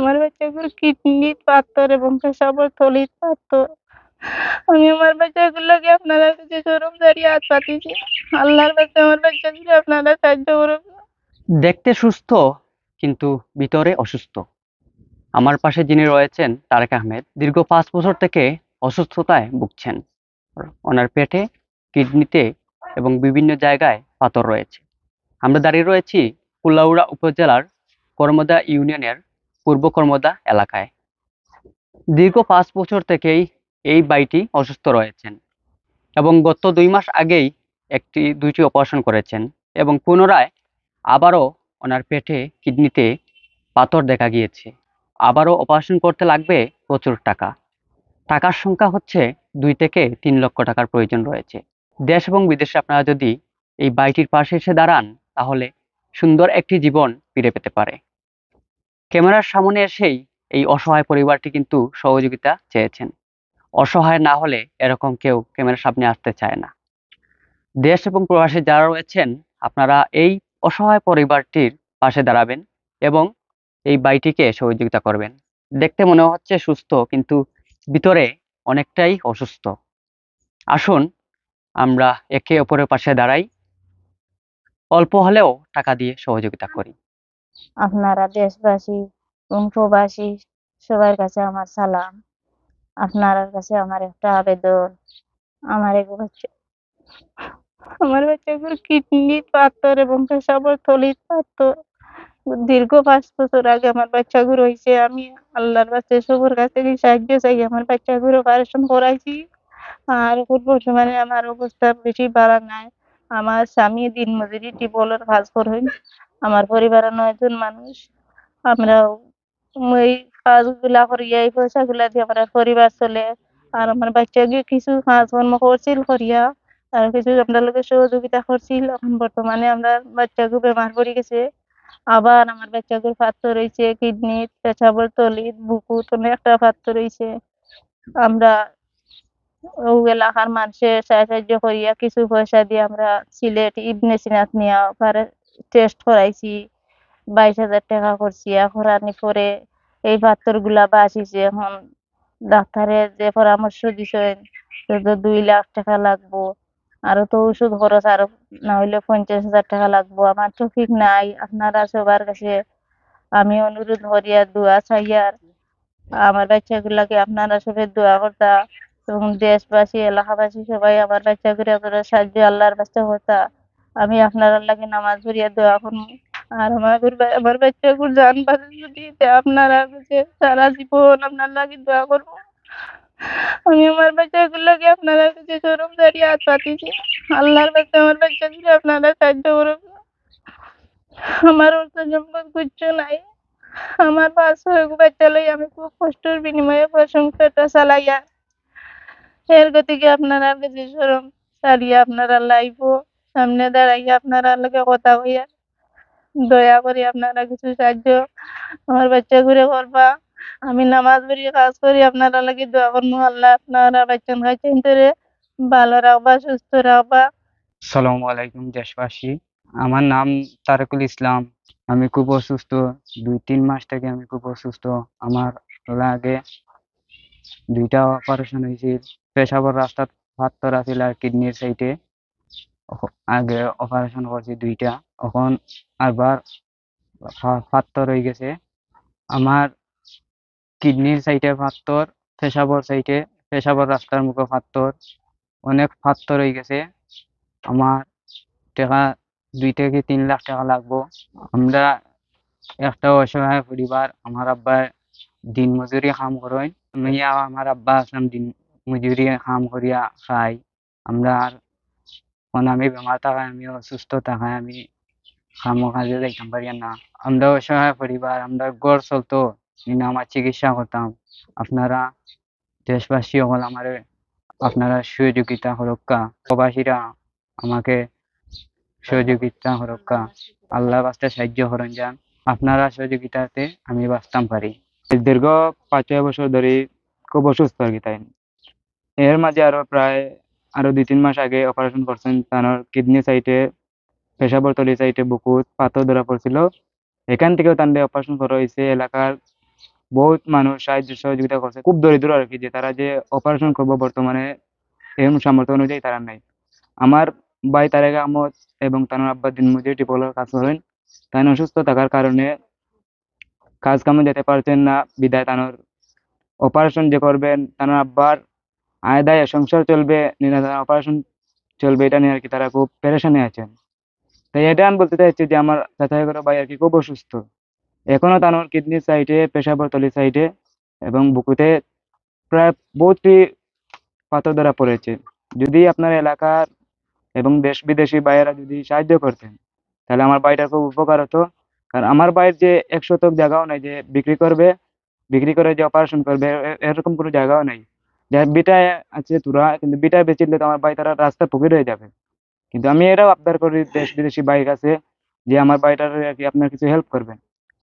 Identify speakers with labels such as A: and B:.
A: আমার বাচ্চাগুলোর কিডনি, পাথর এবং পেশাবের থলির পাথর। আমি আমার বাচ্চাগুলোকে আপনারা কাছে চরম দাঁড়িয়ে হাত পাতিছি আল্লাহর কাছে আমার বাচ্চাগুলো আপনারা সাহায্য করুন।
B: দেখতে সুস্থ, কিন্তু ভিতরে অসুস্থ। আমার পাশে যিনি রয়েছেন, তারেক আহমেদ, দীর্ঘ পাঁচ বছর থেকে অসুস্থতায় ভুগছেন। ওনার পেটে, কিডনিতে এবং বিভিন্ন জায়গায় পাথর রয়েছে। আমরা দাঁড়িয়ে রয়েছি কুলাউড়া উপজেলার কর্মদা ইউনিয়নের পূর্ব কর্মদা এলাকায়। দীর্ঘ পাঁচ বছর থেকেই এই বাইটি অসুস্থ রয়েছেন এবং গত দুই মাস আগেই একটি, দুইটি অপারেশন করেছেন এবং পুনরায় আবারও ওনার পেটে কিডনিতে পাথর দেখা গিয়েছে। আবারও অপারেশন করতে লাগবে প্রচুর টাকা। টাকার সংখ্যা হচ্ছে দুই থেকে তিন লক্ষ টাকার প্রয়োজন রয়েছে। দেশ এবং বিদেশে আপনারা যদি এই বাড়িটির পাশে এসে দাঁড়ান, তাহলে সুন্দর একটি জীবন ফিরে পেতে পারে। ক্যামেরার সামনে এসেই এই অসহায় পরিবারটি কিন্তু সহযোগিতা চেয়েছেন। অসহায় না হলে এরকম কেউ ক্যামেরার সামনে আসতে চায় না। দেশ এবং প্রবাসে যারা রয়েছেন, আপনারা এই অসহায় পরিবারটির পাশে দাঁড়াবেন এবং এই বাড়িটিকে সহযোগিতা করবেন। দেখতে মনে হচ্ছে সুস্থ, কিন্তু ভিতরে অনেকটাই অসুস্থ। আসুন, আমরা একে অপরের পাশে দাঁড়াই। অল্প হলেও টাকা দিয়ে সহযোগিতা করি।
A: আপনারা দেশবাসী এবং প্রবাসী, সবার কাছে আমার সালাম। আপনার কাছে আমার একটা আবেদন। আমার বাচ্চা, আমার বাচ্চাগুলোর কিডনি, পাথর এবং পেশাবের থলির পাথর। দীর্ঘ পাঁচ বছর আগে আমার বাচ্চাগুলো হয়েছে। আমি আল্লাহর কাছে সবর কাছে সাহায্য চাই। আমার বাচ্চাগুলো অপারেশন করাইছি। আর বর্তমানে আমার অবস্থা বেশি বাড়া নাই। আমার স্বামী দিনমজুরি টিপলের কাজ করেন আমার পরিবারে নয়জন মানুষ। আমরা এই কাজগুলা করিয়া, এই পয়সাগুলা দিয়ে আমরা পরিবার চলে আর আমার বাচ্চাকে কিছু কাজকর্ম করছিল করিয়া আর কিছু আমরা লোকের সহযোগিতা করছিল। এখন বর্তমানে আমরা বাচ্চাকে বেমার পড়ে গেছে। আবার আমার বাচ্চাকে পাত্র রয়েছে কিডনি পেশাবের তলিত, বুকুত অনেকটা পাত্র রয়েছে আমরা এলাকার মানুষের সাহায্য করিয়া কিছু পয়সা দিয়ে আমরা সিলেট ইবনে সিনাত নিয়া টেস্ট করাইছি, বাইশ হাজার টাকা করছি। করানি পরে এই পাথরগুলা বাঁচিছে এখন। ডাক্তারে যে পরামর্শ দিছেন দুই লাখ টাকা লাগবো। আরও তো ওষুধ খরচ, আরও না হইলে পঞ্চাশ হাজার টাকা লাগবো। আমার তো ঠিক নাই, আপনারা সবার কাছে আমি অনুরোধ করিয়া দোয়া চাইয়ার আমার বাচ্চাগুলাকে আপনারা সবাই দোয়া করতা এবং দেশবাসী, এলাকাবাসী সবাই আমার বাচ্চাগুলো আপনারা সাহায্য, আল্লাহর কাছে হতা আমি আপনার লাগে নামাজ পড়িয়া দোয়া করব। আর আমার আমার বাচ্চাগুলো জান বাঁচে যদি তে আপনারা কাছে সারা জীবন আপনার লাগে দোয়া করব। আমি আমার বাচ্চাগুলোকে আপনারা কাছে চরম দাঁড়িয়ে হাত পাতিছি আল্লাহর কাছে আমার বাচ্চাগুলো আপনারা সাহায্য করুন আমার অর্থ সম্পদ কিচ্ছু নাই। আমার পাঁচ বাচ্চা লই আমি খুব কষ্টের বিনিময়ে সংসারটা চালাইয়া, এর গতিকে আপনারা কাছে সরম চালিয়ে আপনারা লাইব। সামনে দাঁড়াইয়া আপনারা লোকে কথা কইয়া দয়া করি আপনারা কিছু সাহায্য আমার বাচ্চা ঘুরে করবা আমি নামাজ পড়ি, কাজ করি, আপনারা লাগে দোয়া করব আল্লাহ আপনারা বাচ্চা খাইছেন তোরে ভালো রাখবা, সুস্থ রাখবা।
C: সালামু আলাইকুম দেশবাসী। আমার নাম তারেকুল ইসলাম। আমি খুব অসুস্থ। দুই, তিন মাস থেকে আমি খুব অসুস্থ। আমার লাগে দুইটা অপারেশন হয়েছে। পেশাবর রাস্তার পাথর আছিল আর কিডনির সাইডে আগে অপারেশন করছি দুইটা। এখন আবার পাথর হয়ে গেছে। আমার কিডনির সাইডে পাথর পেশাবর সাইডে পেশাবর রাস্তার মুখে পাথর অনেক পাথর হয়ে গেছে। আমার টাকা দুই থেকে তিন লাখ টাকা লাগবো। আমরা একটা অসহায় পরিবার, আমার আব্বা দিন মজুরি কাম করেন। আমি আমার আব্বা আসলাম দিন মজুরি কাম করিয়া খাই। আমরা আর এখন আমি বেমার থাকায় আমি অসুস্থ থাকায় আমি কামো কাজে যাইতাম পারি না আমরা অসহায় পরিবার আমরা ঘর চলতো কিন্তু আমার চিকিৎসা করতাম আপনারা দেশবাসী সকল আমার আপনারা সহযোগিতা করক্কা প্রবাসীরা আমাকে সহযোগিতা করক্কা আল্লাহ বাস্তে সাহায্য করেন যান আপনারা সহযোগিতাতে আমি বাঁচতাম পারি দীর্ঘ পাঁচ ছয় বছর ধরে খুব অসুস্থ কি তাই এর মাঝে আরও প্রায় আরও দুই, তিন মাস আগে অপারেশন করছেন তার কিডনি সাইটে পেশাবর তলি সাইটে বুকুত পাথর ধরা পড়ছিল। এখান থেকেও তান্ডে অপারেশন করা হয়েছে। এলাকার
D: বহুত মানুষ সাহায্য সহযোগিতা করছে। খুব দরিদ্র আর কি যে তারা যে অপারেশন করব বর্তমানে এরকম সামর্থ্য অনুযায়ী তারা নাই। আমার ভাই তারেক আহমদ এবং তার আব্বা দিন মজুরি টিপলার কাজ করেন, তাই অসুস্থ থাকার কারণে কাজ কামে যেতে পারছেন না। বিদায় তানোর অপারেশন যে করবেন, তানোর আব্বার আয় দায় সংসার চলবে অপারেশন চলবে, এটা নিয়ে আর কি তারা খুব পেরেশানি আছেন। তাই এটা আমি বলতে চাইছি যে আমার চাচাই করে ভাই আর কি খুব অসুস্থ। এখনও তানোর কিডনির সাইডে পেশাবরতলি সাইডে এবং বুকুতে প্রায় বহুতটি পাথর ধরা পড়েছে। যদি আপনার এলাকার এবং দেশ বিদেশি ভাইয়েরা যদি সাহায্য করতেন, তাহলে আমার বাড়িটা খুব উপকার হতো। কারণ আমার বাড়ির যে এক শতক জায়গাও নেই যে বিক্রি করবে, বিক্রি করে যে অপারেশন করবে এরকম কোনো জায়গাও নেই। বিটায় আছে তোরা, কিন্তু বিটায় বেচিলে তো আমার ভাই তারা রাস্তা ফকির হয়ে যাবে। কিন্তু আমি এটাও আবদার করি দেশ বিদেশি বাইক আছে যে আমার বাড়িটার আর কি আপনার কিছু হেল্প করবেন